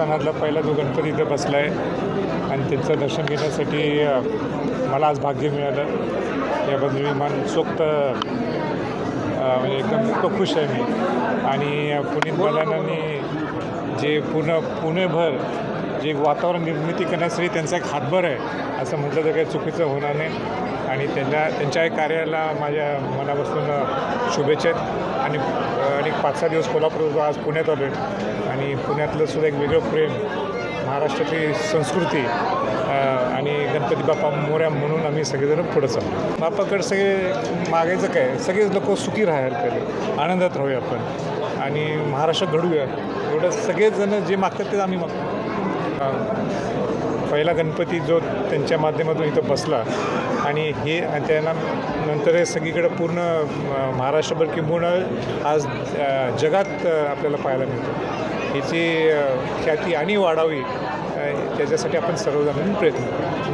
हिंदुस्थानातला पहिला जो गणपती इथं बसला आहे आणि त्यांचं दर्शन घेण्यासाठी मला आज भाग्य मिळालं. याबद्दल मी मनसोक्त अ, म्हणजे एकदम तो खुश आहे मी. आणि पुणे पुनीत बलानाने जे पूर्ण पुणेभर जे वातावरण निर्मिती करण्यासाठी त्यांचा एक हातभार आहे असं म्हटलं तर काही चुकीचं होणार नाही. आणि त्यांच्या त्यांच्या या कार्याला माझ्या मनापासून शुभेच्छा आहेत. आणि आणि पाच सहा दिवस कोल्हापूर आज पुण्यात आलो आहे आणि पुण्यातलं सुद्धा एक वेगळं प्रेम महाराष्ट्राची संस्कृती आणि गणपती बाप्पा मोऱ्या म्हणून आम्ही सगळेजण पुढं चाललो. बाप्पाकडे सगळे मागायचं काय? सगळेच लोक सुखी राहायला पाहिजे. आनंदात राहूया आपण. आणि महाराष्ट्र घडूया एवढं सगळेजण जे मागतात ते आम्ही मागतो. पहिला गणपती जो त्यांच्या माध्यमातून इथं बसला आणि हे आणि त्यांना नंतर हे सगळीकडे पूर्ण महाराष्ट्रभर किंबहुना आज जगात आपल्याला पाहायला मिळतं. ह्याची ख्याती आणि वाढावी त्याच्यासाठी आपण सर्वजण प्रयत्न करू.